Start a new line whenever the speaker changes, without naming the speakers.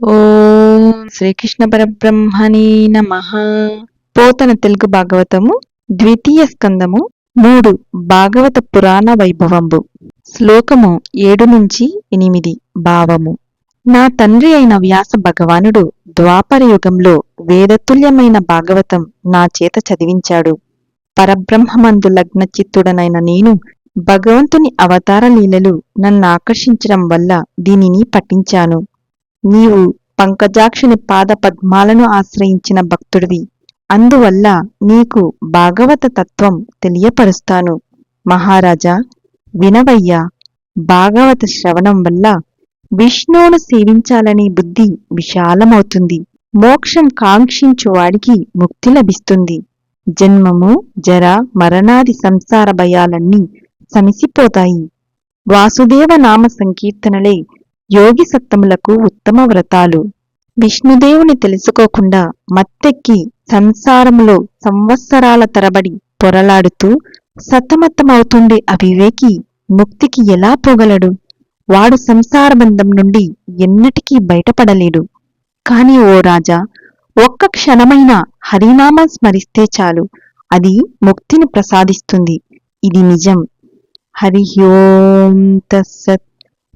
ఓం శ్రీకృష్ణ పరబ్రహ్మణే నమ. పోతన తెలుగు భాగవతము ద్వితీయ స్కందము మూడు భాగవత పురాణ వైభవంబు. శ్లోకము ఏడు నుంచి ఎనిమిది భావము. నా తండ్రి అయిన వ్యాస భగవానుడు ద్వాపర యుగంలో వేదతుల్యమైన భాగవతం నా చేత చదివించాడు. పరబ్రహ్మమందు లగ్న చిత్తుడనైన నేను భగవంతుని అవతార లీలలు నన్ను ఆకర్షించడం వల్ల దీనిని పఠించాను. నీవు పంకజాక్షుని పాద పద్మాలను ఆశ్రయించిన భక్తుడివి. అందువల్ల నీకు భాగవత తత్వం తెలియపరుస్తాను. మహారాజా వినవయ్యా భాగవత శ్రవణం వల్ల విష్ణువును సేవించాలనే బుద్ధి విశాలమవుతుంది. మోక్షం కాంక్షించువాడికి ముక్తి లభిస్తుంది. జన్మము జర మరణాది సంసార భయాలన్నీ సమిసిపోతాయి. వాసుదేవ నామ సంకీర్తనలే యోగి సత్తములకు ఉత్తమ వ్రతాలు. విష్ణుదేవుని తెలుసుకోకుండా మత్తెక్కి సంసారములో సంవత్సరాల తరబడి పొరలాడుతూ సతమతమవుతుండే అవివేకి ముక్తికి ఎలా పోగలడు? వాడు సంసార బంధం నుండి ఎన్నటికీ బయటపడలేడు. కాని ఓ రాజా ఒక్క క్షణమైన హరినామం స్మరిస్తే చాలు. అది ముక్తిని ప్రసాదిస్తుంది. ఇది నిజం. హరి ఓం తస్సత్